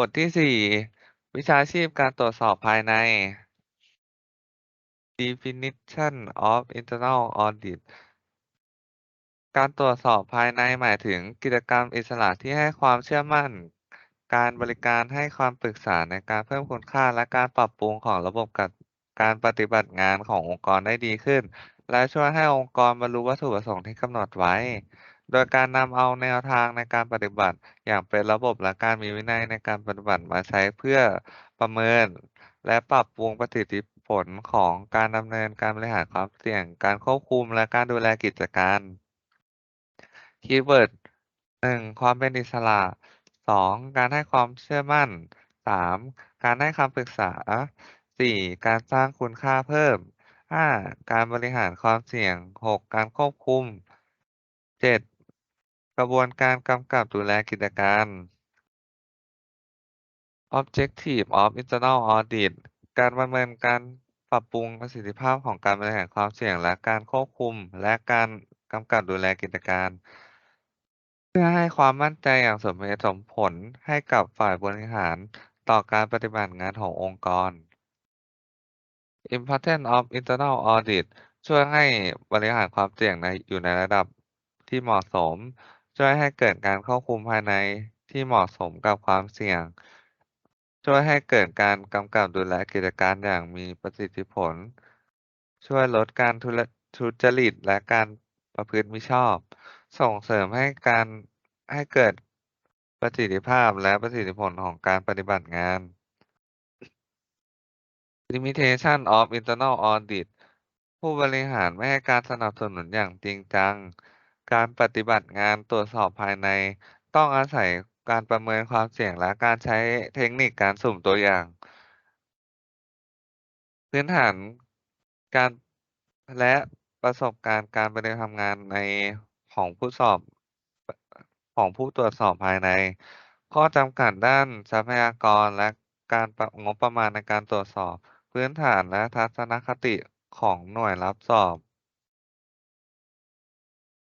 บทที่สี่วิชาชีพการตรวจสอบภายใน definition of internal audit การตรวจสอบภายในหมายถึงกิจกรรมอิสระที่ให้ความเชื่อมั่น การบริการให้ความปรึกษาในการเพิ่มคุณค่าและการปรับปรุงของระบบกับการปฏิบัติงานขององค์กรได้ดีขึ้น และช่วยให้องค์กรบรรลุวัตถุประสงค์ที่กำหนดไว้ โดยการนำเอาแนวทางในการปฏิบัติอย่างเป็นระบบและการมีวินัยในการปฏิบัติมาใช้เพื่อประเมิน และปรับปรุงประสิทธิผลของการดำเนินการบริหารความเสี่ยง การควบคุมและการดูแลกิจการ คีย์เวิร์ดหนึ่งความเป็นอิสระสองการให้ความเชื่อมั่นสามการให้คำปรึกษาสี่การสร้างคุณค่าเพิ่มห้าการบริหารความเสี่ยงหกการควบคุมเจ็ด กระบวนการกำกับดูแลกิจการ Objective of Internal Audit การประเมินการปรับปรุงประสิทธิภาพของการบริหารความเสี่ยงและการควบคุม และการกำกับดูแลกิจการ เพื่อให้ความมั่นใจอย่างสมเหตุสมผลให้กับฝ่ายบริหารต่อการปฏิบัติงานขององค์กร Importance of Internal Audit ช่วยให้บริหารความเสี่ยงในอยู่ในระดับที่เหมาะสม ช่วยให้เกิดการควบคุมภายในที่เหมาะสมกับความเสี่ยง ช่วยให้เกิดการกำกับดูแลกิจการอย่างมีประสิทธิผล ช่วยลดการทุทจริตและการประพฤติมิชอบ ส่งเสริมให้การให้เกิดประสิทธิภาพและประสิทธิผลของการปฏิบัติงาน Limitation of Internal Audit ผู้บริหารไม่ให้การสนับสนุนอย่างจริงจัง การปฏิบัติงานตรวจสอบภายใน ต้องอาศัยการประเมินความเสี่ยงและการใช้เทคนิคการสุ่มตัวอย่าง พื้นฐานการและประสบการณ์การปฏิบัติทำงานในของผู้สอบของผู้ตรวจสอบภายใน ข้อจำกัดด้านทรัพยากรและการงบประมาณในการตรวจสอบ พื้นฐานและทัศนคติของหน่วยรับสอบ